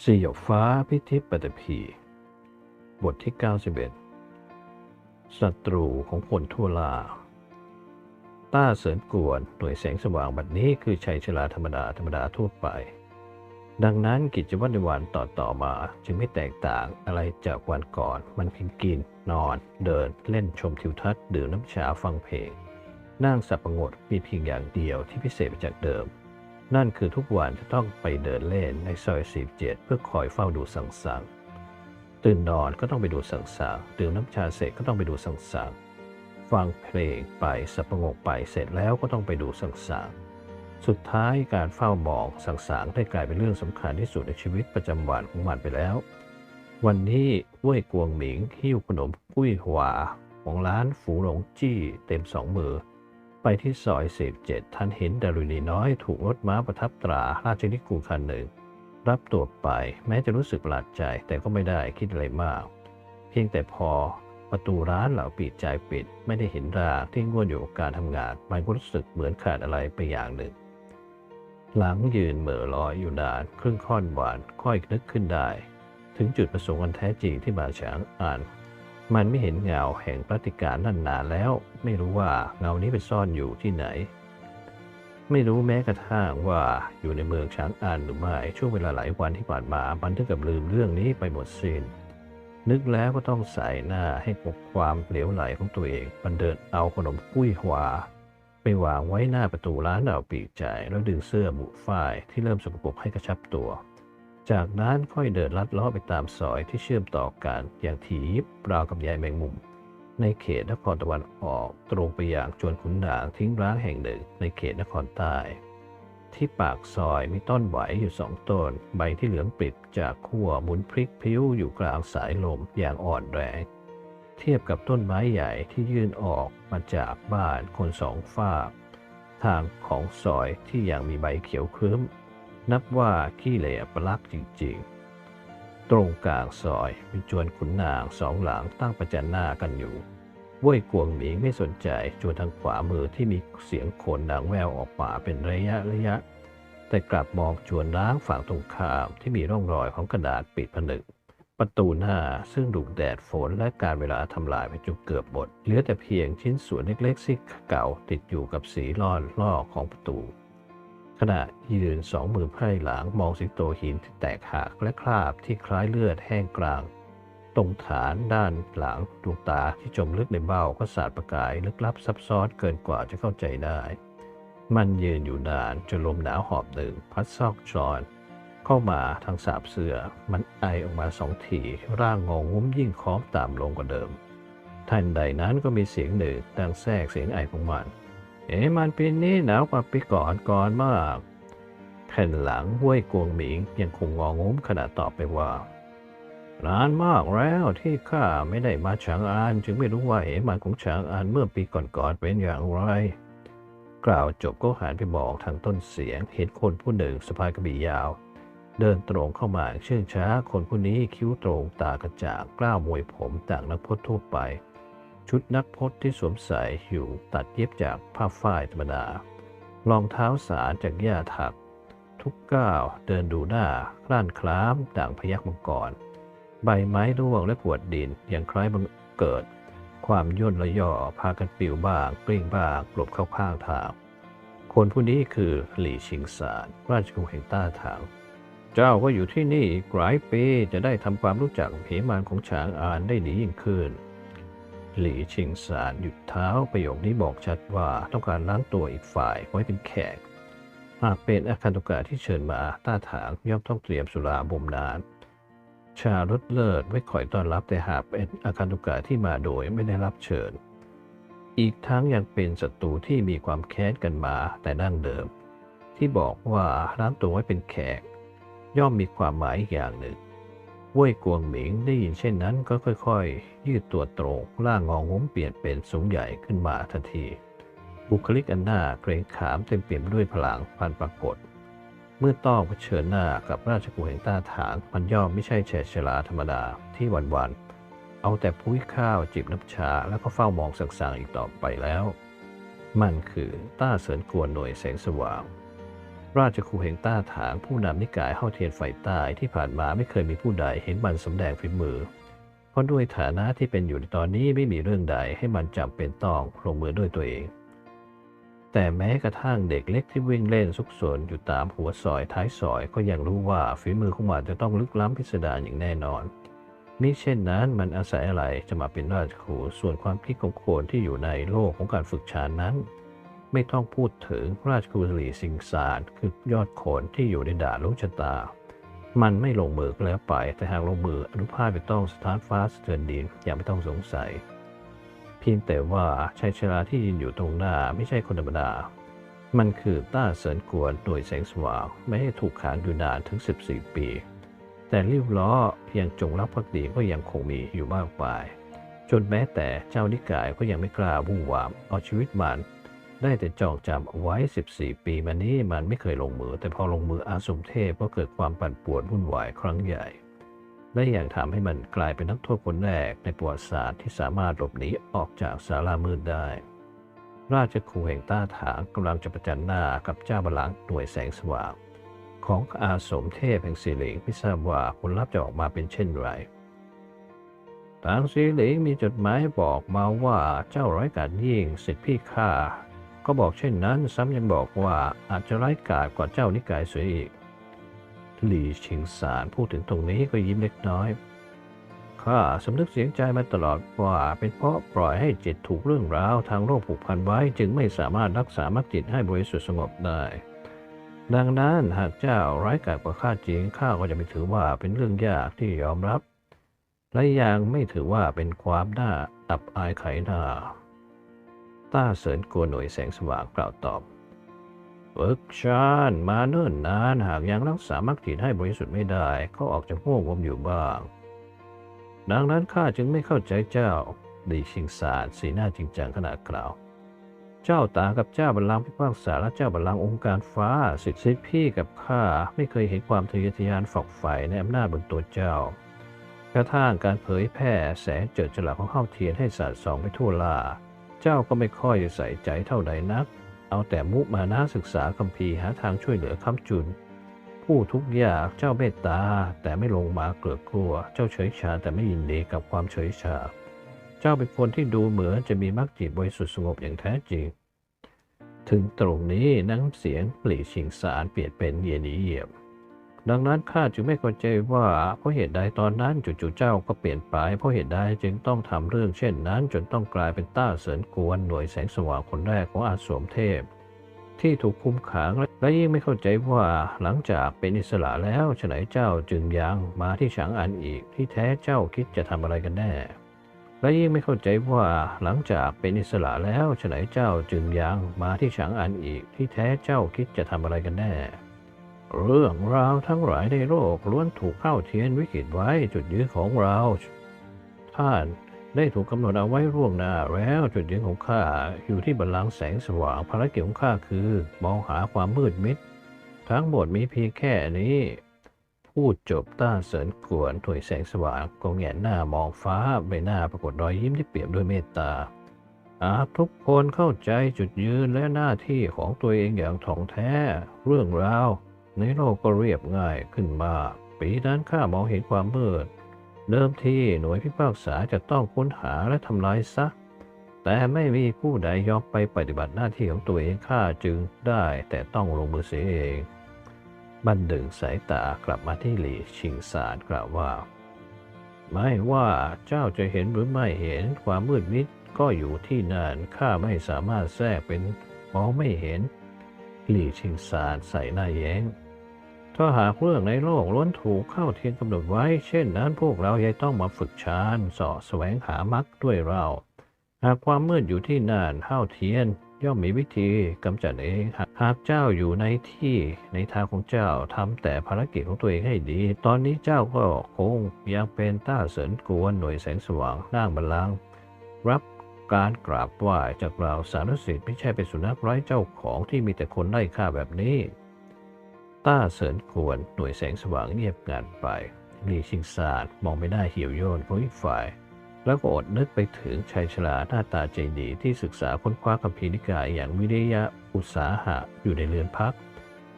สยบฟ้าพิทิปตพีบทที่ 91 ศัตรูของคนทั่วลา ต้าเสริญกวนหน่วยแสงสว่างบัดนี้คือชัยชลาธรรมดาธรรมดาทั่วไป ดังนั้นกิจวัตรในวันต่อต่อๆมาจึงไม่แตกต่างอะไรจากวันก่อน มันเพียงกิน นอน เดิน เล่นชมทิวทัศน์ดื่มน้ำชาฟังเพลง นั่งสับประงดมีเพียงอย่างเดียวที่พิเศษไปจากเดิม นั่นคือทุกวันจะต้องไปเดินเล่นในซอยสีเจ็ดเพื่อคอยเฝ้าดูสังสรรตื่นนอนก็ต้องไปดูสังสรรดื่มน้ำชาเสร็จก็ต้องไปดูสังสรรฟังเพลงไปสับประงกไปเสร็จแล้วก็ต้องไปดูสังสรรสุดท้ายการเฝ้ามองสังสรรได้กลายเป็นเรื่องสำคัญที่สุดในชีวิตประจำวันของมันไปแล้ว วันนี้เว่ยกวงหมิงหิ้วขนมกุ้ยหวาของร้านฝูหลงจี้เต็มสองมือ ไปที่ซอยสิบเจ็ดท่านเห็นดารุณีน้อยถูกรถม้าประทับตราราชนิกูคันหนึ่ง รับตัวไปแม้จะรู้สึกประหลาดใจแต่ก็ไม่ได้คิดอะไรมาก เพียงแต่พอประตูร้านเหล่าปิดใจปิด ไม่ได้เห็นรางที่ง่วนอยู่กับการทำงาน มันก็รู้สึกเหมือนขาดอะไรไปอย่างหนึ่ง หลังยืนเหม่อลอยอยู่นานครึ่งค่อนหวานค่อยนึกขึ้นได้ ถึงจุดประสงค์อันแท้จริงที่มาฉางอ่าน มันไม่เห็นเงาแห่งปฏิการนั่นนานแล้ว ไม่รู้ว่าเงานี้ไปซ่อนอยู่ที่ไหน ไม่รู้แม้กระทั่งว่าอยู่ในเมืองช้างอานหรือไม่ช่วงเวลาหลายวันที่ผ่านมามันถึงกับลืมเรื่องนี้ไปหมดสิน้นนึกแล้วก็ต้องใส่หน้าให้ปกความเหลวไหลของตัวเอง มันเดินเอาขนมกุ้ยหวาไปวางไว้หน้าประตูร้านเอาปีกใจายแล้วดึงเสื้อบุฝ้ายที่เริ่มสกปรกให้กระชับตัว จากนั้นค่อยเดินลัดเล้อไปตามซอยที่เชื่อมต่อกันอย่างถีบราวกับใยแมงมุม ในเขตนครตะวันออกตรงไปอย่างจวนขุนนางทิ้งร้างแห่งหนึ่งในเขตนครใต้ที่ปากซอยมีต้นไหวอยู่สองต้น ใบที่เหลืองปิดจากขั้วหมุนพลิกพิ้วอยู่กลางสายลมอย่างอ่อนแรง เทียบกับต้นไม้ใหญ่ที่ยื่นออกมาจากบ้านคนสองฝาก ทางของซอยที่ยังมีใบเขียวครึ้ม นับว่าขี้เหร่ปลักจริงๆ ตรงกลางซอยมีจวนขุนนางสองหลังตั้งประจันหน้ากันอยู่เว่ยกวงหมิงไม่สนใจจวนทางขวามือที่มีเสียงโขนดังแววออกมาเป็นระยะระยะ แต่กลับมองจวนร้างฝั่งตรงข้ามที่มีร่องรอยของกระดาษปิดผนึก ประตูหน้าซึ่งถูกแดดฝนและการเวลาทำลายไปจนเกือบหมดเหลือแต่เพียงชิ้นส่วนเล็กๆซี่เก่าติดอยู่กับสีล่อนล่อของประตู ขณะยืนสองมือไพร่หลังมองสิงโตหินที่แตกหักและคราบที่คล้ายเลือดแห้งกลาง ตรงฐานด้านหลังดวงตาที่จมลึกในเบ้าก็สาดประกายลึกลับซับซ้อนเกินกว่าจะเข้าใจได้ มันยืนอยู่นานจนลมหนาวหอบหนึ่งพัดซอกจอนเข้ามาทางสาบเสือ มันไอออกมาสองทีร่างงองงุ้มยิ่งค้อมต่ำลงกว่าเดิม ทันใดนั้นก็มีเสียงหนึ่งดังแทรกเสียงไอของมัน เอ๋มันปีนี้หนาวกว่าปีก่อนก่อนมากแผ่นหลังห้วยกวงหมิงยังคงงองุ้มขณะตอบไปว่านานมากแล้วที่ข้าไม่ได้มาฉางอาน จึงไม่รู้ว่าเหตุมันของฉางอานเมื่อปีก่อนๆเป็นอย่างไร กล่าวจบก็หันไปมองทางต้นเสียง เห็นคนผู้หนึ่งสะพายกระบี่ยาว เดินตรงเข้ามาเชื่องช้า คนผู้นี้คิ้วตรงตากระจ่างกล้าวมวยผมต่างนักพจน์ทั่วไป ชุดนักพจน์ที่สวมใส่อยู่ตัดเย็บจากผ้าฝ้ายธรรมดารองเท้าสารจากหญ้าถัก ทุกก้าวเดินดูหน้าคล้านคล้ามด่างพยักมังกร ใบไม้ร่วงและกวดดินอย่างคล้ายบังเกิด ความย่นและย่อพากันปิวบ้างกลิ้งบ้างหลบเข้าข้างทาง คนผู้นี้คือหลี่ชิงซานราชกุแห่งต้าถางเจ้าก็อยู่ที่นี่หลายปีจะได้ทำความรู้จักเหมานของฉางอานได้ดียิ่งขึ้น หลี่ชิงซานหยุดเท้าประโยคนี้บอกชัดว่าต้องการล้างตัวอีกฝ่ายไว้เป็นแขก หากเป็นอาคันตุกะที่เชิญมาต้าถางย่อมต้องเตรียมสุราบ่มนาน ชาลดเลิศไว้คอยต้อนรับแต่หากเป็นอาคันตุกะที่มาโดยไม่ได้รับเชิญ อีกทั้งยังเป็นศัตรูที่มีความแค้นกันมาแต่ดั้งเดิม ที่บอกว่าล้างตัวไว้เป็นแขก ย่อมมีความหมายอย่างหนึ่ง ว่ยกวงหมิงได้ยินเช่นนั้นก็ค่อยๆ ยืดตัวตรงร่างงองงมเปลี่ยนเป็นสูงใหญ่ขึ้นมาทันที บุคลิกอันหน้าเกรงขามเต็มเปี่ยมด้วยพลังพันปรากฏ เมื่อต้องเผชิญหน้ากับราชกุแห่งต้าถางมันย่อมไม่ใช่แฉะฉลาธรรมดาที่วันๆ เอาแต่พุ้ยข้าวจิบน้ำชาแล้วก็เฝ้ามองสังสางอีกต่อไปแล้ว มันคือต้าเสริญกวนหน่วยแสงสว่าง ราชครูแห่งต้าถางผู้นำนิกายเข้าเทียนไฟใต้ที่ผ่านมาไม่เคยมีผู้ใดเห็นมันสำแดงฝีมือ เพราะด้วยฐานะที่เป็นอยู่ในตอนนี้ไม่มีเรื่องใดให้มันจำเป็นต้องลงมือด้วยตัวเอง แต่แม้กระทั่งเด็กเล็กที่วิ่งเล่นซุกซนอยู่ตามหัวซอยท้ายซอยก็ยังรู้ว่าฝีมือของมันจะต้องลึกล้ำพิสดารอย่างแน่นอนมิเช่นนั้นมันอาศัยอะไรจะมาเป็นราชครูส่วนความคิดของคนที่อยู่ในโลกของการฝึกฌานนั้น ไม่ต้องพูดถึงราชครูหลีสิงสารคือยอดโขนที่อยู่ในด่าลูกชะตา มันไม่ลงมือก็แล้วไป แต่หากลงมืออนุภาพไปต้องสถานฟ้าสะเทือนดินอย่างไม่ต้องสงสัย เพียงแต่ว่าชายชราที่ยืนอยู่ตรงหน้าไม่ใช่คนธรรมดา มันคือต้าเสินกวนหน่วยแสงสว่างไม่ให้ถูกขังอยู่นานถึง 14 ปี แต่ริ้วล้อเพียงจงรักภักดีก็ยังคงมีอยู่มากมายจนแม้แต่เจ้านิกายก็ยังไม่กล้าวุ่นวามเอาชีวิตมัน ได้แต่จองจำเอาไว้ 14 ปีมานี้มันไม่เคยลงมือ แต่พอลงมืออาสมเทพก็เกิดความปั่นป่วนวุ่นวายครั้งใหญ่และยังทำให้มันกลายเป็นนักโทษคนแรกในประวัติศาสตร์ที่สามารถหลบหนีออกจากสารามืดได้ ราชครูแห่งต้าถางกำลังจะประจันหน้ากับเจ้าบาลังหน่วยแสงสว่าง ของอาสมเทพแห่งสีหลิงไม่ทราบว่าผลลัพธ์จะออกมาเป็นเช่นไรทางสีหลิงมีจดหมายบอกมาว่าเจ้าร้ายกาจยิ่งสิทธิพี่ข้า ก็บอกเช่นนั้นซ้ำยังบอกว่าอาจจะร้ายกาจกว่าเจ้านิกายเสียอีกหลี่ชิงสารพูดถึงตรงนี้ก็ยิ้มเล็กน้อยข้าสำนึกเสียงใจมาตลอดว่าเป็นเพราะปล่อยให้จิตถูกเรื่องราวทางโลกผูกพันไว้จึงไม่สามารถรักษามรรคจิตให้บริสุทธิ์สงบได้ ดังนั้นหากเจ้าร้ายกาจกว่าข้าจริงข้าก็จะไม่ถือว่าเป็นเรื่องยากที่ยอมรับ และยังไม่ถือว่าเป็นความน่าอับอายไขหน้า ต้าเสริญกลัวหน่วยแสงสว่างกล่าวตอบฝึกชาญมาเนิ่นนานหากยังรักษามรรคจิตให้บริสุทธิ์ไม่ได้ก็ออกจากง่วงงมอยู่บ้าง ดังนั้นข้าจึงไม่เข้าใจเจ้าดีชิงสารสีหน้าจริงจังขนาดกล่าว เจ้าตากับเจ้าบัลลังก์พิพากษาและเจ้าบัลลังก์องค์การฟ้าสิทธิพี่กับข้าไม่เคยเห็นความทะเยอทะยานฝักใฝ่ในอำนาจบนตัวเจ้ากระทั่งการเผยแพร่แสงเจิดจรัสของข้าวเทียนให้สาดส่องไปทั่วลา เจ้าก็ไม่ค่อยใส่ใจเท่าใดนัก เอาแต่มุมานะศึกษาคัมภีร์หาทางช่วยเหลือค้ำจุน ผู้ทุกยากเจ้าเมตตา แต่ไม่ลงมาเกลือกกลัว เจ้าเฉยชาแต่ไม่ยินดีกับความเฉยชา เจ้าเป็นคนที่ดูเหมือนจะมีมรรคจิตบริสุทธิ์สงบอย่างแท้จริง ถึงตรงนี้น้ำเสียงปลีชิงสารเปลี่ยนเป็นเย็นเยียบ ดังนั้นข้าจึงไม่เข้าใจว่าเพราะเหตุใดตอนนั้นจู่ๆเจ้าก็เปลี่ยนไปเพราะเหตุใดจึงต้องทำเรื่องเช่นนั้น จนต้องกลายเป็นต้าเสริญกวนหน่วยแสงสว่างคนแรกของอาสมเทพ ที่ถูกคุมขังและยิ่งไม่เข้าใจว่าหลังจากเป็นอิสระแล้วฉนัยเจ้าจึงยังมาที่ฉางอันอีกที่แท้เจ้าคิดจะทำอะไรกันแน่และยิ่งไม่เข้าใจว่าหลังจากเป็นอิสระแล้วฉนัยเจ้าจึงยังมาที่ฉางอันอีกที่แท้เจ้าคิดจะทำอะไรกันแน่ เรื่องราวทั้งหลายในโลกล้วนถูกเข้าเทียนวิกฤตไว้จุดยืนของเรา ท่านได้ถูกกำหนดเอาไว้ร่วงหน้าแล้วจุดยืนของข้าอยู่ที่บัลลังก์แสงสว่างภารกิจของข้าคือ มองหาความมืดมิด ทั้งหมดมีเพียงแค่นี้ พูดจบต้าเสริญกวนถวยแสงสว่างก็แงนหน้ามองฟ้าใบหน้าปรากฏรอยยิ้มที่เปี่ยมด้วยเมตตาหากทุกคนเข้าใจจุดยืนและหน้าที่ของตัวเองอย่างถ่องแท้เรื่องราว ในโลกก็เรียบง่ายขึ้นมาก ปีนั้นข้ามองเห็นความมืด เดิมทีหน่วยพิพากษาจะต้องค้นหาและทำลายซะ แต่ไม่มีผู้ใดยอมไปปฏิบัติหน้าที่ของตัวเองข้าจึงได้แต่ต้องลงมือเสียเองบันดึงสายตากลับมาที่หลี่ชิงสารกล่าวว่า ไม่ว่าเจ้าจะเห็นหรือไม่เห็นความมืดมิดก็อยู่ที่นั่นข้าไม่สามารถแทรกเป็นมองไม่เห็น หลี่ชิงสารใส่หน้าแย้ง ถ้าหากเรื่องในโลกล้วนถูกเข้าเทียนกำหนดไว้ เช่นนั้นพวกเรายังต้องมาฝึกฌานสาะแสวงหามรรคด้วยเรา หากความมืดอยู่ที่นั่นเข้าเทียนย่อมมีวิธีกำจัดเองหากหากเจ้าอยู่ในที่ในทางของเจ้าทำแต่ภารกิจของตัวเองให้ดี ตอนนี้เจ้าก็คงยังเป็นต้าเสริญกวนหน่วยแสงสว่างนั่งบัลลังก์รับการกราบไหว้จากเราสารสิทธิ์ไม่ใช่เป็นสุนัขไร้เจ้าของที่มีแต่คนไล่ฆ่าแบบนี้ ต้าเสริญกวนหน่วยแสงสว่างเงียบงันไปลีชิงซานมองไปหน้เหี่ยวโยนของอีกฝ่าย แล้วก็อดนึกไปถึงชายชราหน้าตาใจดีที่ศึกษาค้นคว้าคัมภีร์นิกายอย่างวิริยะอุตสาหะอยู่ในเรือนพัก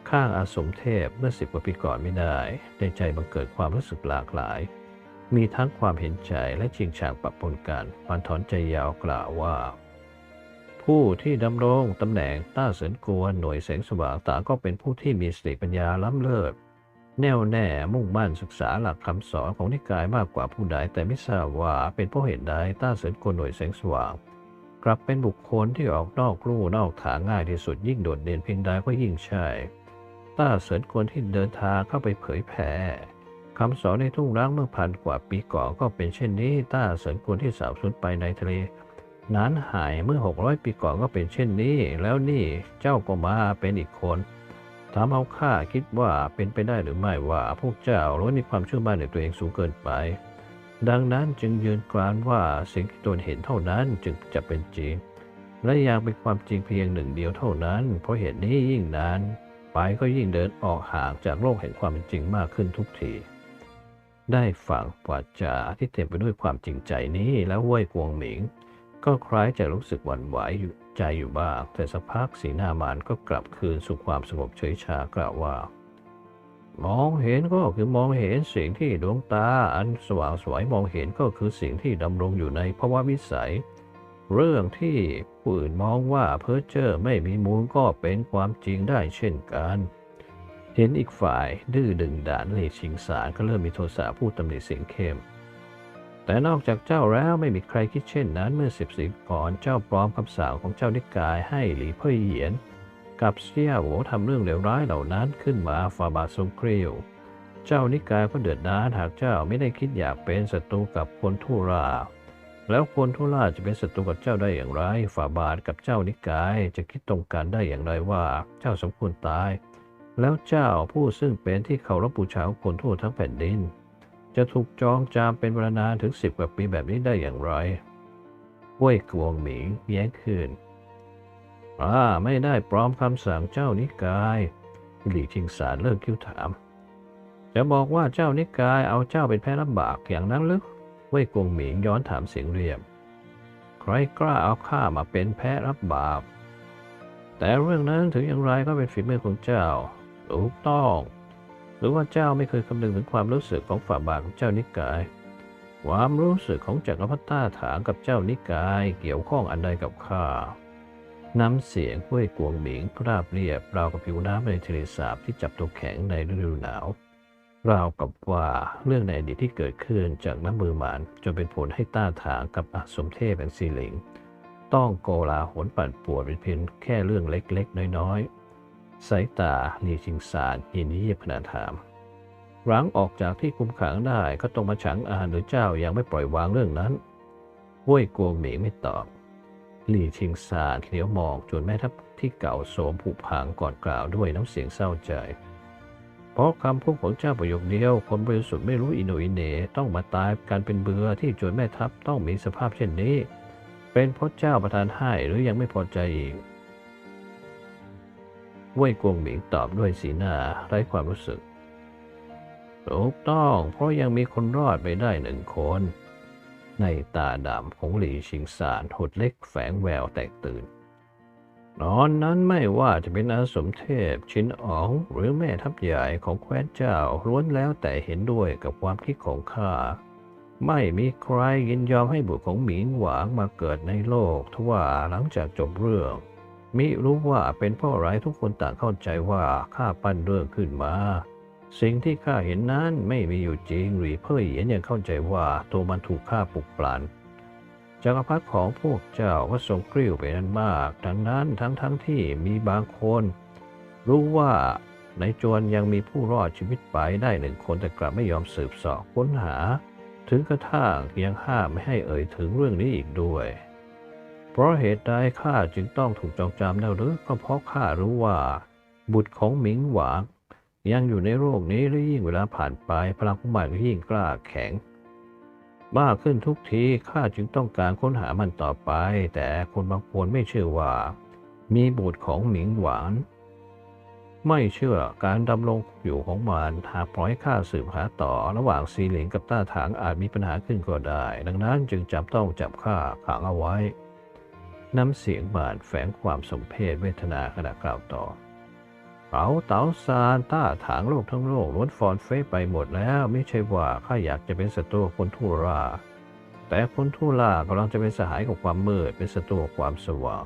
ข้างอาสมเทพเมื่อสิบกว่าปีก่อนไม่ได้ ในใจบังเกิดความรู้สึกหลากหลาย มีทั้งความเห็นใจและชิงฉางปะปนกันมันถอนใจยาวกล่าวว่า ผู้ที่ดำรงตำแหน่งต้าเสินกวนหน่วยแสงสว่างต่างก็เป็นผู้ที่มีสติปัญญาล้ำเลิศแน่วแน่มุ่งมั่นศึกษาหลักคำสอนของนิกายมากกว่าผู้ใดแต่ไม่ทราบว่าเป็นเพราะเหตุใดต้าเสินกวนหน่วยแสงสว่าง กลับเป็นบุคคลที่ออกนอกลู่นอกทางง่ายที่สุดยิ่งโดดเด่นเพียงใดก็ยิ่งใช่ต้าเสินกวนที่เดินทางเข้าไปเผยแผ่คำสอนในทุ่งร้างเมื่อพันกว่าปีก่อนก็เป็นเช่นนี้ต้าเสินกวนที่สาบสูญไปในทะเล นานหายเมื่อ 600 ปีก่อนก็เป็นเช่นนี้ แล้วนี่เจ้าก็มาเป็นอีกคนถามเอาข้าคิดว่าเป็นไปได้หรือไม่ว่าพวกเจ้าล้วนมีความเชื่อมั่นในตัวเองสูงเกินไป ดังนั้นจึงยืนกรานว่าสิ่งที่ตนเห็นเท่านั้นจึงจะเป็นจริง และยังเป็นความจริงเพียงหนึ่งเดียวเท่านั้น เพราะเหตุนี้ยิ่งนานไปก็ยิ่งเดินออกห่างจากโลกแห่งความเป็นจริงมากขึ้นทุกทีได้ฟังวาจาที่เต็มไปด้วยความจริงใจนี้แล้วเว่ยกวงหมิง ก็คล้ายจะรู้สึกหวั่นไหวอยู่ใจอยู่บ้าง แต่สักพักสีหน้ามานก็กลับคืนสู่ความสงบเฉยชากล่าวว่า มองเห็นก็คือมองเห็นสิ่งที่ดวงตา อันสว่างสวยมองเห็นก็คือสิ่งที่ดำรงอยู่ในภาวะวิสัย เรื่องที่ผู้อื่นมองว่าเพ้อเจ้อไม่มีมูลก็เป็นความจริงได้เช่นกันเห็นอีกฝ่ายดื้อดึงด่านเลชิงสารก็เริ่มมีโทสะพูดตำหนิเสียงเข้ม แต่นอกจากเจ้าแล้วไม่มีใครคิดเช่นนั้นเมื่อสิบสิบก่อนเจ้าปลอมคำสั่งของเจ้านิกายให้หลีเพ่ยเหยียน กับเสี่ยโหวทำเรื่องเลวร้ายเหล่านั้นขึ้นมาฝ่าบาททรงเกลียวเจ้านิกายก็เดือดดาลหากเจ้าไม่ได้คิดอยากเป็นศัตรูกับคนทุราแล้วคนทุราจะเป็นศัตรูกับเจ้าได้อย่างไร ฝ่าบาทกับเจ้านิกายจะคิดตรงกันได้อย่างไรว่าเจ้าสมควรตาย แล้วเจ้าผู้ซึ่งเป็นที่เคารพบูชาของคนทั่วทั้งแผ่นดิน จะถูกจองจามเป็นเวลานานถึงสิบกว่าปีแบบนี้ได้อย่างไรเว่ยกวงหมิงแย้งคืนอ่าไม่ได้ปลอมคำสั่งเจ้านิกายหลี่ชิงสารเลิกคิ้วถาม จะบอกว่าเจ้านิกายเอาเจ้าเป็นแพ้รับบากอย่างนั้นหรือเว่ยกวงหมิงย้อนถามเสียงเรียบ ใครกล้าเอาข้ามาเป็นแพ้รับบาป แต่เรื่องนั้นถึงอย่างไรก็เป็นฝีมือของเจ้า ถูกต้อง รือว่าเจ้าไม่เคยคำนึงถึงความรู้สึกของฝ่าบาทของเจ้านิกาย ความรู้สึกของจักรพรรดิต้าถางกับเจ้านิกาย เกี่ยวข้องอันใดกับข้าน้ำเสียงห้วยกวงหมิงราบเรียบราวกับผิวน้ำในทะเลสาบที่จับตัวแข็งในฤดูหนาวราวกับว่าเรื่องในอดีตที่เกิดขึ้นจากน้ำมือหมานจนเป็นผลให้ต้าถางกับอาสมเทพแห่งซีหลิง ต้องโกลาหลปั่นป่วนเป็นเพียงแค่เรื่องเล็กๆ น้อยๆ สายตาลีชิงสารยินดีพนาถามหลังออกจากที่คุมขังได้ก็ต้องมาฉังอาหารหรือเจ้ายังไม่ปล่อยวางเรื่องนั้นห้วยกวงหมิงไม่ตอบหลี่ชิงซานเหลียวมองจนแม่ทัพที่เก่าโสมผุพังก่อนกล่าวด้วยน้ำเสียงเศร้าใจ เพราะคำพูดของเจ้าประโยคเดียว คนบริสุทธิ์ไม่รู้อิโนอิเนต้องมาตายกันเป็นเบือที่จนแม่ทัพต้องมีสภาพเช่นนี้ เป็นเพราะเจ้าประทานให้หรือยังไม่พอใจอีก เว่ยกวงหมิงตอบด้วยสีหน้าไร้ความรู้สึก ถูกต้อง เพราะยังมีคนรอดไปได้หนึ่งคน ในตาดำของหลี่ชิงสารหดเล็กแฝงแววแตกตื่นตอนนั้นไม่ว่าจะเป็นอาสมเทพชินอ๋องหรือแม่ทัพใหญ่ของแคว้นเจ้าล้วนแล้วแต่เห็นด้วยกับความคิดของข้าไม่มีใครยินยอมให้บุตรของหมิงหวางมาเกิดในโลกทว่าหลังจากจบเรื่อง มิรู้ว่าเป็นเพราะอะไรทุกคนต่างเข้าใจว่าข้าปั้นเรื่องขึ้นมา สิ่งที่ข้าเห็นนั้นไม่มีอยู่จริงหรือเพื่อเหยียนยังเข้าใจว่าตัวมันถูกฆ่าปลุกปลันจักรพรรดิของพวกเจ้าก็ทรงกริ้วไปนั้นมาก ดังนั้นทั้งทั้งที่มีบางคน รู้ว่าในจวนยังมีผู้รอดชีวิตไปได้หนึ่งคนแต่กลับไม่ยอมสืบสอบค้นหา ถึงกระทั่งยังห้ามไม่ให้เอ่ยถึงเรื่องนี้อีกด้วย เพราะเหตุใดข้าจึงต้องถูกจองจำแล้วหรือก็เพราะข้ารู้ว่า บุตรของหมิงหวางยังอยู่ในโลกนี้และยิ่งเวลาผ่านไปพลังของมันก็ยิ่งกล้าแข็ง มากขึ้นทุกทีข้าจึงต้องการค้นหามันต่อไป แต่คนบางคนไม่เชื่อว่า มีบุตรของหมิงหวาน ไม่เชื่อการดำรงอยู่ของมันหากปล่อยข้าสืบหาต่อระหว่างซีหลิงกับต้าถางอาจมีปัญหาขึ้นก็ได้ ดังนั้นจึงจำต้องจับข้าขังเอาไว้ น้ำเสียงบานแฝงความสมเพศเวทนาขณะกล่าวต่อเขาเต๋าซานต้าถางโลกทั้งโลกล้วนฟอนเฟยไปหมดแล้วไม่ใช่ว่าข้าอยากจะเป็นศัตรูคนทุราแต่คนทุรากำลังจะเป็นสหายกับความมืดเป็นศัตรูความสว่าง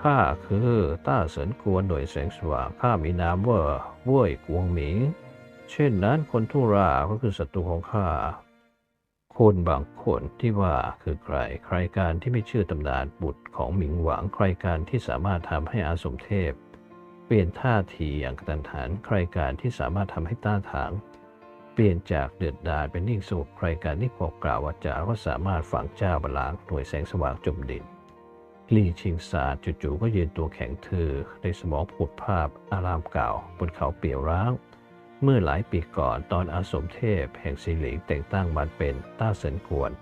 ข้าคือต้าเสินกวนหน่วยแสงสว่างข้ามีนามว่าเว่ยกวงหมิงเช่นนั้นคนทุราก็คือศัตรูของข้า คนบางคนที่ว่าคือใคร ใครการที่ไม่เชื่อตำนานบุตรของหมิงหวัง ใครการที่สามารถทำให้อาสมเทพ เปลี่ยนท่าทีอย่างกระตันหัน ใครการที่สามารถทำให้ต้านทานเปลี่ยนจากเดือดดาลเป็นนิ่งสงบใครการที่บอกกล่าววาจาว่าสามารถฝังเจ้าบาลางหน่วยแสงสว่างจมดินลี่ชิงซาจู่ๆก็ยืนตัวแข็งทื่อในสมองผุดภาพอารามเก่าบนเขาเปี่ยวร้าง เมื่อหลายปีก่อนตอนอาสมเทพแห่งสีหลิงแต่งตั้งมันเป็นต้าเสินกวน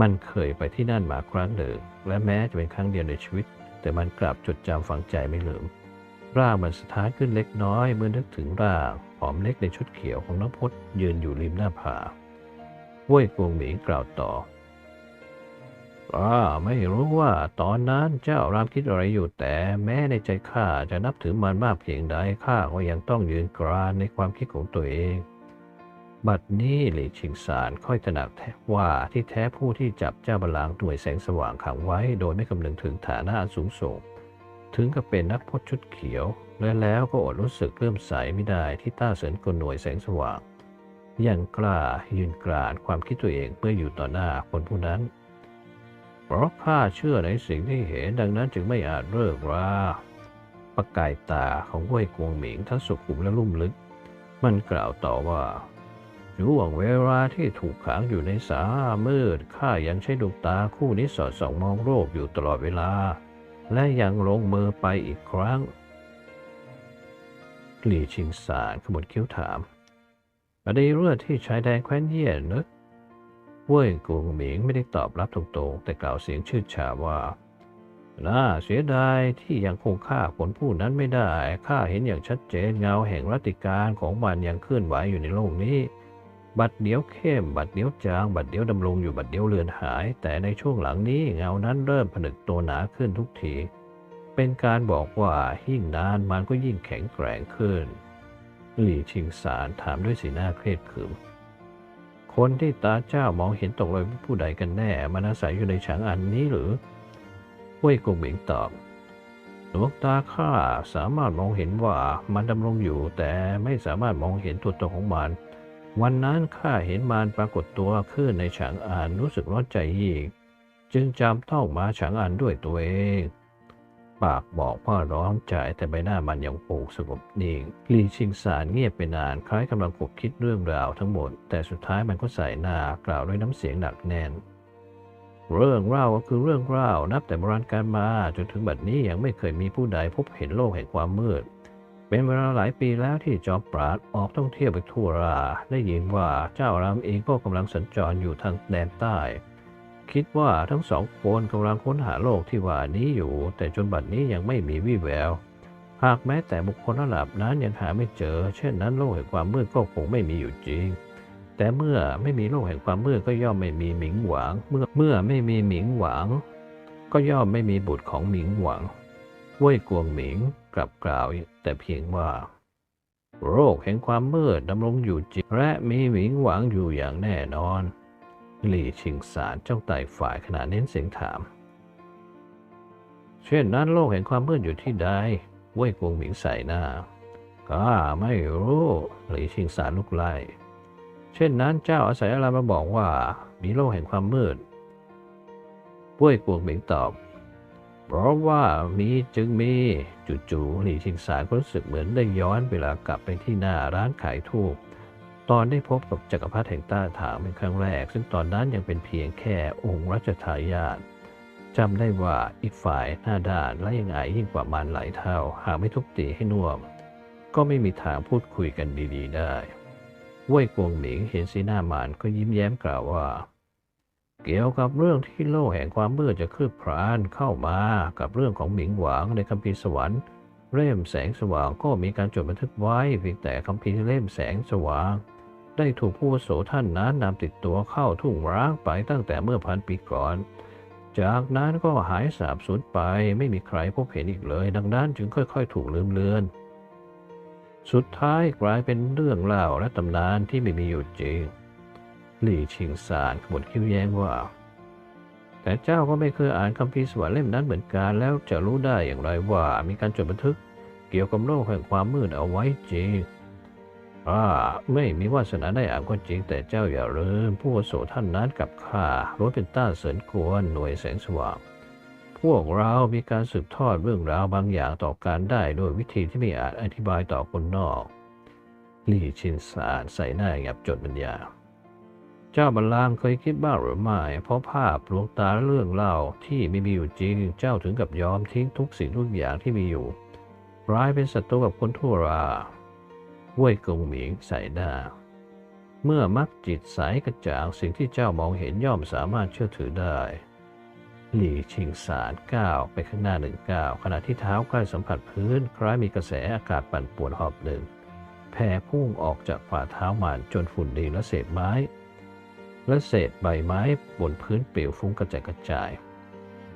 มันเคยไปที่นั่นมาครั้งหนึ่ง และแม้จะเป็นครั้งเดียวในชีวิต แต่มันกลับจดจำฝังใจไม่ลืม ร่างมันสะท้านขึ้นเล็กน้อยเมื่อนึกถึงร่างผอมเล็กในชุดเขียวของน้องพจน์ยืนอยู่ริมหน้าผาเว่ยกวงหมิงกล่าวต่อ ข้าไม่รู้ว่าตอนนั้นเจ้ารามคิดอะไรอยู่แต่แม้ในใจข้าจะนับถือมันมากเพียงใดข้าก็ยังต้องยืนกรานในความคิดของตัวเอง บัดนี้หลี่ชิงซานค่อยตระหนักแท้ว่าที่แท้ผู้ที่จับเจ้าบาลางก์หน่วยแสงสว่างขังไว้ โดยไม่คำนึงถึงฐานะอันสูงส่ง ถึงกับเป็นนักพจน์ชุดเขียว และแล้วก็อดรู้สึกเลื่อมใสไม่ได้ที่ต้าเสินกลหน่วยแสงสว่างยังกล้ายืนกรานความคิดตัวเองเมื่ออยู่ต่อหน้าคนผู้นั้น เพราะข้าเชื่อในสิ่งที่เห็นดังนั้นจึงไม่อาจเลิกราประกายตาของเว่ยกวงหมิงทั้งสุขุมและลุ่มลึก มันกล่าวต่อว่าช่วงเวลาที่ถูกขังอยู่ในสามืดข้ายังใช้ดวงตาคู่นี้สอดส่องมองโลกอยู่ตลอดเวลา และยังลงมือไปอีกครั้งหลี่ชิงสารขมวดคิ้วถามประเดี๋ยวที่ชายแดนแคว้นเยี่ยนนึก เว่ยกวงหมิงไม่ได้ตอบรับตรงๆ แต่กล่าวเสียงชื่นชาว่าน่าเสียดายที่ยังคงฆ่าคนผู้นั้นไม่ได้ ข้าเห็นอย่างชัดเจนเงาแห่งรัติการของมันยังเคลื่อนไหวอยู่ในโลกนี้ บัดเดียวเข้ม บัดเดียวจาง บัดเดียวดำรงอยู่บัดเดียวเลือนหาย แต่ในช่วงหลังนี้เงานั้นเริ่มผนึกตัวหนาขึ้นทุกที เป็นการบอกว่ายิ่งนานมันก็ยิ่งแข็งแกร่งขึ้นหลี่ชิงสารถามด้วยสีหน้าเครียดขึม คนที่ตาเจ้ามองเห็นตกลงเป็นผู้ใดกันแน่ มันอาศัยอยู่ในฉางอันนี้หรือเว่ยกงหมิงตอบดวงตาข้าสามารถมองเห็นว่ามันดำรงอยู่ แต่ไม่สามารถมองเห็นตัวตนของมัน วันนั้นข้าเห็นมันปรากฏตัวขึ้นในฉางอันรู้สึกร้อนใจยิ่งจึงจำต้องมาฉางอันด้วยตัวเอง ปากบอกว่าร้อนใจแต่ใบหน้ามันยังโปร่งสงบนิ่งลีชิงสารเงียบไปนานคล้ายกำลังคบคิดเรื่องราวทั้งหมด แต่สุดท้ายมันก็ใส่หน้ากล่าวด้วยน้ำเสียงหนักแน่น เรื่องเล่าก็คือเรื่องเล่านับแต่โบราณการมาจนถึงบัดนี้ยังไม่เคยมีผู้ใดพบเห็นโลกแห่งความมืดเป็นเวลาหลายปีแล้วที่จอมปราดออกท่องเที่ยวไปทั่วรา ได้ยินว่าเจ้ารามเองก็กำลังสัญจรอยู่ทางแดนใต้ คิดว่าทั้งสองคนกำลังค้นหาโลกที่ว่านี้อยู่ แต่จนบัดนี้ยังไม่มีวี่แวว หากแม้แต่บุคคลระดับนั้นยังหาไม่เจอ เช่นนั้นโลกแห่งความมืดก็คงไม่มีอยู่จริง แต่เมื่อไม่มีโลกแห่งความมืดก็ย่อมไม่มีหมิงหวัง เมื่อเมื่อไม่มีหมิงหวัง ก็ย่อมไม่มีบุตรของหมิงหวังเว่ยกวงหมิงกลับกล่าวแต่เพียงว่า โรคแห่งความมืดดำรงอยู่จริงและมีหมิงหวังอยู่อย่างแน่นอน หลี่ชิงสารเจ้าไต่ฝ่ายขณะเน้นเสียงถาม เช่นนั้นโลกแห่งความมืดอยู่ที่ใดเว่ยกวงหมิงใส่หน้าข้าไม่รู้ หลี่ชิงสารลุกไล่เช่นนั้นเจ้าอาศัยอะไรมาบอกว่า มีโลกแห่งความมืดเว่ยกวงหมิงตอบเพราะว่ามีจึงมีจู่ๆหลี่ชิงสารก็รู้สึกเหมือนได้ย้อนเวลากลับไปที่หน้าร้านขายทูบ ตอนได้พบกับจักรพรรดิแห่งต้าถางเป็นครั้งแรก ซึ่งตอนนั้นยังเป็นเพียงแค่องค์รัชทายาทจำได้ว่าอีกฝ่ายหน้าด้านและยังไงยิ่งกว่ามันหลายเท่า หากไม่ทุบตีให้น่วม ก็ไม่มีทางพูดคุยกันดี ๆ ได้เว่ยกวงหมิงเห็นสีหน้ามันก็ยิ้มแย้มกล่าวว่า เกี่ยวกับเรื่องที่โลกแห่งความมืดจะคืบคลานเข้ามากับเรื่องของหมิงหวางในคัมภีร์สวรรค์เล่มแสงสว่างก็มีการจดบันทึกไว้เพียงแต่คัมภีร์เล่มแสงสว่าง ได้ถูกผู้วุโสท่านนั้นนำติดตัวเข้าทุ่งร้างไปตั้งแต่เมื่อพันปีก่อน จากนั้นก็หายสาบสูญไปไม่มีใครพบเห็นอีกเลย ดังนั้นจึงค่อยๆ ถูกลืมเลือน สุดท้ายกลายเป็นเรื่องเล่าและตำนานที่ไม่มีอยู่จริง หลี่ชิงซานขบวนคิ้วแย้งว่า แต่เจ้าก็ไม่เคยอ่านคัมภีสวรรค์เล่มนั้นเหมือนกันแล้วจะรู้ได้อย่างไรว่ามีการจดบันทึกเกี่ยวกับโลกแห่งความมืดเอาไว้จริง อ่าไม่มีวาสนาได้อ่านก็จริงแต่เจ้าอย่าลืมผู้โสท่านนั้นกับข้าล้วนเป็นต้าเสริญกวนหน่วยแสงสว่าง พวกเรามีการสืบทอดเรื่องราวบางอย่างต่อการได้โดยวิธีที่ไม่อาจอธิบายต่อคนนอกลี่ชินสานใส่หน้าหยับจดบรรยาเจ้าบัลลังเคยคิดบ้างหรือไม่ เพราะภาพลวงตาเรื่องเล่าที่ไม่มีอยู่จริง เจ้าถึงกับยอมทิ้งทุกสิ่งทุกอย่างที่มีอยู่ ร้ายเป็นศัตรูกับคนทั่วรา เว่ยกงหมิงใส่หน้า เมื่อมักจิตใสกระจ่างสิ่งที่เจ้ามองเห็นย่อมสามารถเชื่อถือได้ หลี่ชิงสารก้าวไปข้างหน้าหนึ่งก้าวขณะที่เท้าใกล้สัมผัสพื้น คล้ายมีกระแสอากาศปั่นป่วนหอบหนึ่งแผ่พุ่งออกจากฝ่าเท้ามันจนฝุ่นดินและเศษไม้ และเศษใบไม้บนพื้นเปลวฟุ้งกระจายกระจาย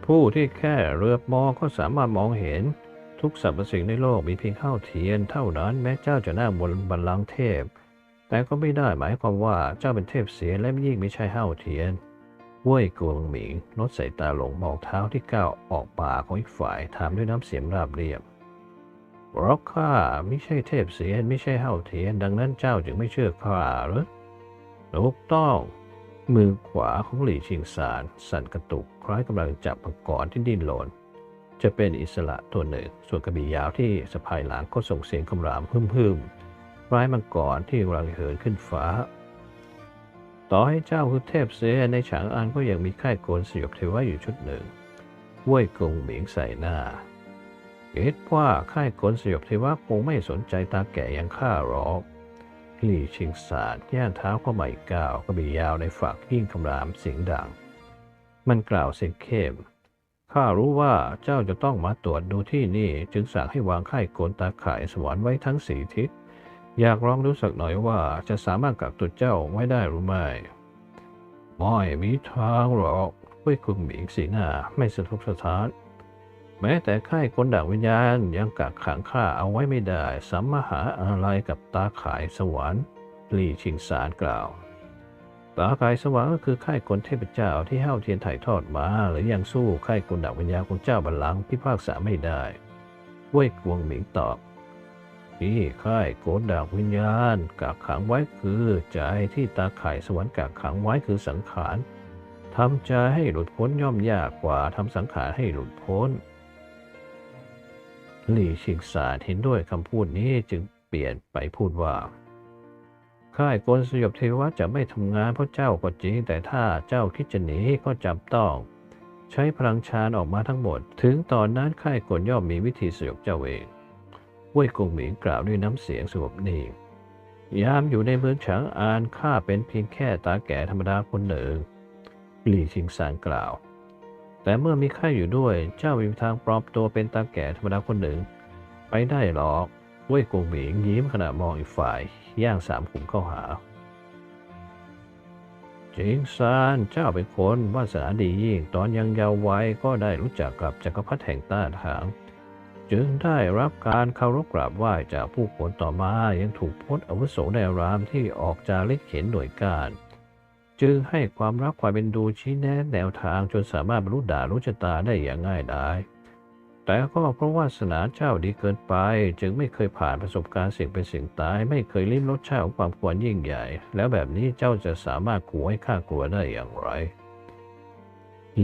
ผู้ที่แค่เรือมองก็สามารถมองเห็น ทุกสรรพสิ่งในโลกมีเพียงเท่าเทียนเท่านั้นแม้เจ้าจะนั่งบนบัลลังก์เทพ แต่ก็ไม่ได้หมายความว่าเจ้าเป็นเทพเสียและยิ่งไม่ใช่เท่าเทียนเว่ยกวงหมิงลดสายตาลงมองเท้าที่ก้าวออกป่าของอีกฝ่ายถามด้วยน้ำเสียงราบเรียบเราข้าไม่ใช่เทพเสียนไม่ใช่เท่าเทียน ดังนั้นเจ้าจึงไม่เชื่อข้าหรือถูกต้อง มือขวาของหลี่ชิงซานสั่นกระตุกคล้ายกำลังจับมังกรที่ดิ้นรน จะเป็นอิสระตัวหนึ่ง ส่วนกระบี่ยาวที่สะพายหลังก็ส่งเสียงคำรามฮึมๆคล้ายมังกรที่กำลังเหินขึ้นฟ้า ต่อให้เจ้าคือเทพเสียในฉางอันก็ยังมีค่ายโกนสยบเทวะอยู่ชุดหนึ่งเว่ยกงเหมิงใส่หน้าคิดว่าค่ายโกนสยบเทวะคงไม่สนใจตาแก่ย่างข้าหรอกหลี่ชิงสานย่างเท้าเข้ามาอีกก้าวกระบี่ยาวในฝักยิ่งคำรามเสียงดัง มันกล่าวเสียงเข้ม ข้ารู้ว่าเจ้าจะต้องมาตรวจดูที่นี่จึงสั่งให้วางค่โกนตาข่ายสวรรค์ไว้ทั้งสี่ทิศ อยากลองรู้สักหน่อยว่าจะสามารถกักตัวเจ้าไว้ได้หรือไม่ไม่มีทางหรอกเว้ยคุงหมิงสีหน้าไม่สะทกสะท้าน แม้แต่ค่ายคนด่างวิญญาณยังกักขังข้าเอาไว้ไม่ได้สัมมาหาอะไรกับตาข่ายสวรรค์หลี่ชิงสารกล่าว ตาข่ายสวรรค์ก็คือค่ายกลเทพเจ้าที่เฮ้าเทียนถ่ายทอดมา หรือยังสู้ค่ายกลด่างวิญญาณของเจ้าบัลลังก์พิพากษาไม่ได้เว่ยกวงหมิงตอบที่ค่ายโกนดากวิญญาณกักขังไว้คือใจที่ตาไข่สวรรค์กักขังไว้คือสังขารทำใจให้หลุดพ้นย่อมยากกว่าทำสังขารให้หลุดพ้น หลี่ชิงสารเห็นด้วยคำพูดนี้จึงเปลี่ยนไปพูดว่า ค่ายโกนสยบเทวะจะไม่ทำงานเพราะเจ้าก็จริง แต่ถ้าเจ้าคิดจะหนีก็จำต้อง ใช้พลังชานออกมาทั้งหมด ถึงตอนนั้นค่ายโกนย่อมมีวิธีสยบเจ้าเองเว่ยกงหมิงกล่าวด้วยน้ำเสียงสงบนิ่งยามอยู่ในเมืองฉางอานข้าเป็นเพียงแค่ตาแก่ธรรมดาคนหนึ่งหลี่ชิงซานกล่าว แต่เมื่อมีข้าอยู่ด้วย เจ้าม่มีทางปลอมตัวเป็นตาแก่ธรรมดาคนหนึ่ง ไปได้หรอกเว่ยกงหมิงยิ้มขณะมองอีกฝ่าย ย่างสามขุมเข้าหา จิงซานเจ้าเป็นคนวาสนาดียิ่งตอนยังเยาว์วัยก็ได้รู้จักกับจักรพรรดิแห่งต้าถาง จึงได้รับการเคารพกราบไหว้จากผู้คนต่อมายังถูกพ้นอาวุโสในรามที่ออกจาริกเข็นหน่วยการ จึงให้ความรักความเป็นดูชี้แนะแนวทางจนสามารถบรรลุดารู้ชะตาได้อย่างง่ายดาย แต่ก็เพราะวาสนาเจ้าดีเกินไป จึงไม่เคยผ่านประสบการณ์เสี่ยงเป็นเสี่ยงตาย ไม่เคยลิ้มรสชาติของความควรยิ่งใหญ่ แล้วแบบนี้เจ้าจะสามารถขู่ให้ข้ากลัวได้อย่างไร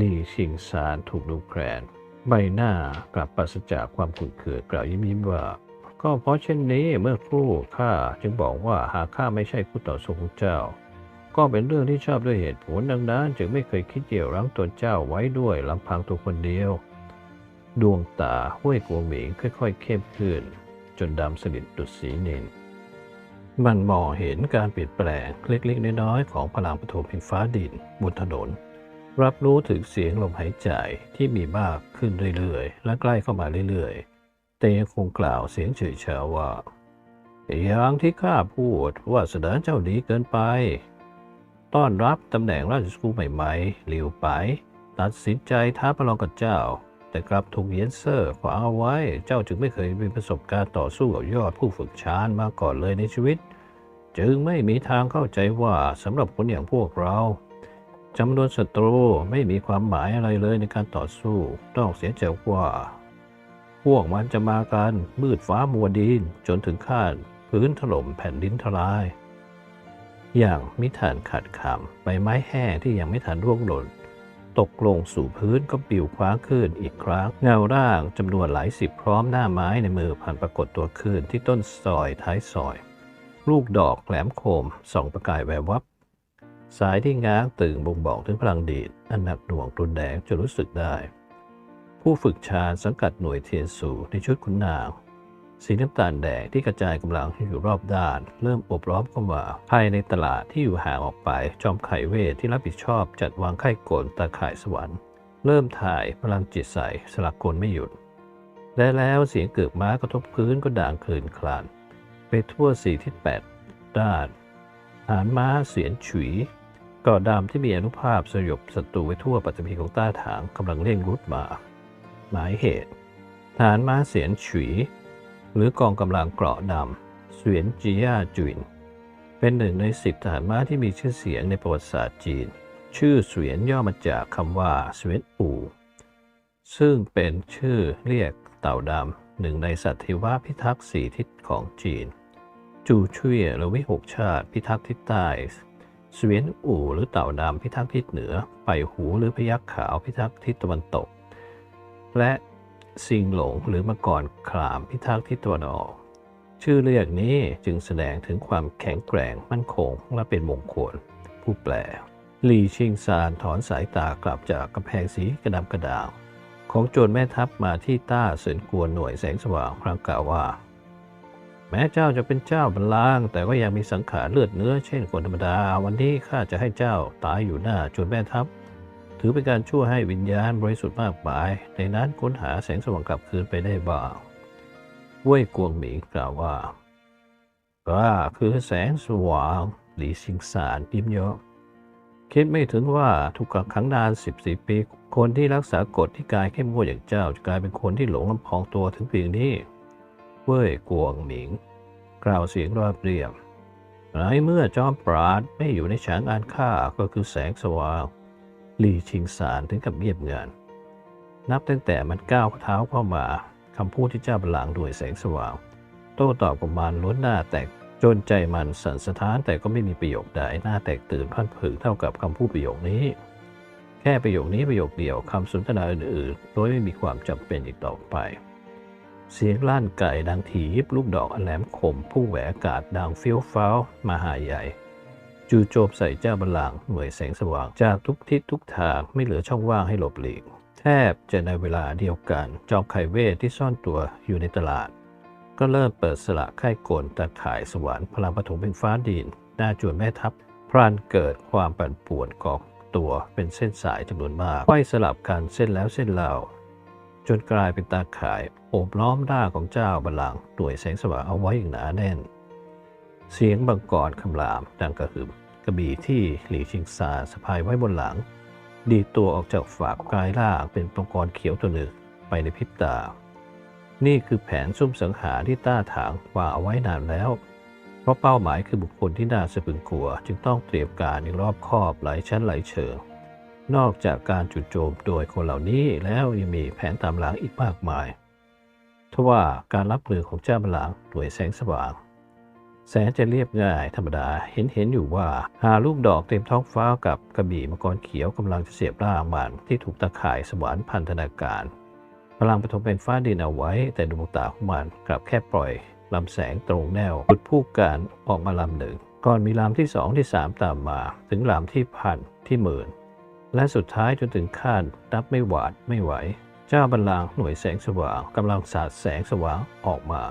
ลี่ชิงซานถูกดูแคลนใบหน้ากลับปราศจากความขุ่นเคืองกล่าวยิ้มยิ้มว่า ก็เพราะเช่นนี้เมื่อครู่ข้าจึงบอกว่าหากข้าไม่ใช่คู่ต่อสู้ของเจ้า ก็เป็นเรื่องที่ชอบด้วยเหตุผลดังนั้น จึงไม่เคยคิดเกี่ยวรั้งตนเจ้าไว้ด้วยลำพังตัวคนเดียว ดวงตาห้วยกวหมิงค่อยๆ เข้มขึ้น จนดำสนิทดุดสีนินมันมองเห็นการเปลี่ยนแปลงเล็กๆน้อยๆของพลังปฐมแห่งฟ้าดินบนถนน รับรู้ถึงเสียงลมหายใจที่มีมากขึ้นเรื่อยๆ และใกล้เข้ามาเรื่อยๆแต่ยังคงกล่าวเสียงเฉยเชาว่า อย่างที่ข้าพูดว่าเสนอเจ้าดีเกินไป ต้อนรับตำแหน่งราชสกุลใหม่ๆหลิวไป ตัดสินใจท้าประลองกับเจ้า แต่กลับถูกเยนเซอร์ขวางเอาไว้ เจ้าจึงไม่เคยมีประสบการณ์ต่อสู้กับยอดผู้ฝึกชานมาก่อนเลยในชีวิต จึงไม่มีทางเข้าใจว่าสำหรับคนอย่างพวกเราจำนวนศัตรูไม่มีความหมายอะไรเลยในการต่อสู้ต้องเสียใจว่า พวกมันจะมากันมืดฟ้ามัวดินจนถึงขั้นพื้นถล่มแผ่นดินทลาย อย่างมิทันขาดคำใบไม้แห้งที่ยังไม่ทันร่วงหล่น ตกลงสู่พื้นก็ปลิวคว้างขึ้นอีกครั้ง เงาร่างจำนวนหลายสิบพร้อมหน้าไม้ในมือผ่านปรากฏตัวขึ้นที่ต้นซอยท้ายซอย ลูกดอกแหลมคมส่องประกายแวววับ สายที่ง้างตึงบ่งบอกถึงพลังดีดอันหนักหน่วงรุนแรงจนรู้สึกได้ ผู้ฝึกชาญสังกัดหน่วยเทียนสูในชุดขุนนาง สีน้ำตาลแดงที่กระจายกำลังอยู่รอบด้าน เริ่มอบล้อมเข้ามาภายในตลาดที่อยู่ห่างออกไป จอมไข่เวทที่รับผิดชอบจัดวางไข่กลตาข่ายสวรรค์เริ่มถ่ายพลังจิตใส่สลักกลไม่หยุด และแล้วเสียงเกือกม้ากระทบพื้นก็ด่างคลืนคลาน ไปทั่วสี่ทิศแปดด้าน หานม้าเสียนฉุยก่อดำที่มีอนุภาพสยบศัตรูไว้ทั่วปัตตภีของต้าถางกำลังเร่งรุดมา หมายเหตุ ฐานม้าเสียนฉุย หรือกองกำลังเกราะดำเสวียนจีย่าจุนเป็นหนึ่งในสิบทหารม้าที่มีชื่อเสียงในประวัติศาสตร์จีน ชื่อเสวียนย่อมาจากคำว่าเสวียนอู่ซึ่งเป็นชื่อเรียกเต่าดำหนึ่งในสัตว์ทวาพิทักษ์สี่ทิศของจีน จูช่วยหรือวิหกชาติพิทักษ์ทิศใต้เสวียนอู่หรือเต่าดำพิทักษ์ทิศเหนือ ไปหูหรือพยัคฆ์ขาวพิทักษ์ทิศตะวันตก และ ซิงหลงหรือมังกรครามพิทักษ์ทิศตะวันออก ชื่อเรียกนี้จึงแสดงถึงความแข็งแกร่งมั่นคงและเป็นมงคล ผู้แปลหลีชิงซานถอนสายตากลับจากกำแพงสีกระดำกระดางของโจรแม่ทัพมาที่ต้าเสินกวนหน่วยแสงสว่างพรางกล่าวว่า แม้เจ้าจะเป็นเจ้าบัลลังแต่ก็ยังมีสังขารเลือดเนื้อเช่นคนธรรมดา วันนี้ข้าจะให้เจ้าตายอยู่หน้าโจรแม่ทัพ ถือเป็นการช่วยให้วิญญาณบริสุทธิ์มากมาย ในนั้นค้นหาแสงสว่างกลับคืนไปได้บ้างเว่ยกวงหมิงกล่าวว่าก็คือแสงสว่างหลีชิงสารยิ้มเยาะคิดไม่ถึงว่าถูกกักขังนานสิบสี่ปี คนที่รักษากฎที่กายเข้มงวดอย่างเจ้าจะกลายเป็นคนที่หลงลำพองตัวถึงเพียงนี้เว่ยกวงหมิง กล่าวเสียงราบเรียบในเมื่อจอมปราดไม่อยู่ในฉางอันฆ่าก็คือแสงสว่าง หลีชิงสารถึงกับเงียบเงันนับตั้งแต่มันก้าวเท้าเข้ามาคำพูดที่เจ้าบัลลังก์ด้วยแสงสว่าง โต้ตอบกับมันล้นหน้าแตกจนใจมันสั่นสะท้านแต่ก็ไม่มีประโยคใดหน้าแตกตื่นพันผึ่งเท่ากับคำพูดประโยคนี้ แค่ประโยคนี้ประโยคเดียวคำสนทนาอื่นๆโดยไม่มีความจำเป็นอีกต่อไป เสียงลั่นไก่ดังถีบลูกดอกอันแหลมคมพุ่งแหวกอากาศดังเฟี้ยวฟ้าวมาหาใหญ่ จู่โจมใส่เจ้าบัลลังก์หน่วยแสงสว่างจากทุกทิศทุกทางไม่เหลือช่องว่างให้หลบหลีก แทบจะในเวลาเดียวกัน จอมไข่เวทที่ซ่อนตัวอยู่ในตลาด ก็เริ่มเปิดสละค่ายกลตาข่ายสวรรค์พลังปฐมเป็นฟ้าดินหน้าจวนแม่ทัพ พรานเกิดความปั่นป่วนกอกตัวเป็นเส้นสายจำนวนมากไขว้สลับกันเส้นแล้วเส้นเล่าจนกลายเป็นตาข่ายโอบล้อมด้าของเจ้าบัลลังก์หน่วยแสงสว่างเอาไว้อย่างหนาแน่น เสียงบังกรคำรามดังกระหึ่มกระบี่ที่หลี่ชิงซาสะพายไว้บนหลัง ดีตัวออกจากฝากกายล่างเป็นปงกรเขียวตัวหนึ่งไปในพริบตา นี่คือแผนซุ่มสังหารที่ต้าถางวางเอาไว้นานแล้ว เพราะเป้าหมายคือบุคคลที่น่าสะพึงกลัว จึงต้องเตรียมการอย่างรอบคอบหลายชั้นหลายเชิง นอกจากการจุดโจมโดยคนเหล่านี้แล้วยังมีแผนตามหลังอีกมากมายทว่าการรับมือของเจ้าบัลลังก์หน่วยแสงสว่าง แสนจะเรียบง่ายธรรมดาเห็นเห็นอยู่ว่า หาลูกดอกเต็มท้องฟ้ากับกระบี่มังกรเขียวกำลังจะเสียบร่างมันที่ถูกตะข่ายสวรรค์พันธนาการพลังปฐมเป็นฟ้าดินเอาไว้ แต่ดวงตาของมันกลับแค่ปล่อยลำแสงตรงแนวหลุดผู้การออกมาลำหนึ่ง ก่อนมีลำที่สองที่สามตามมา ถึงลำที่พันที่หมื่น และสุดท้ายจนถึงขั้นนับไม่หวาดไม่ไหว เจ้าบัลลังก์หน่วยแสงสว่างกำลังสาดแสงสว่างออกมา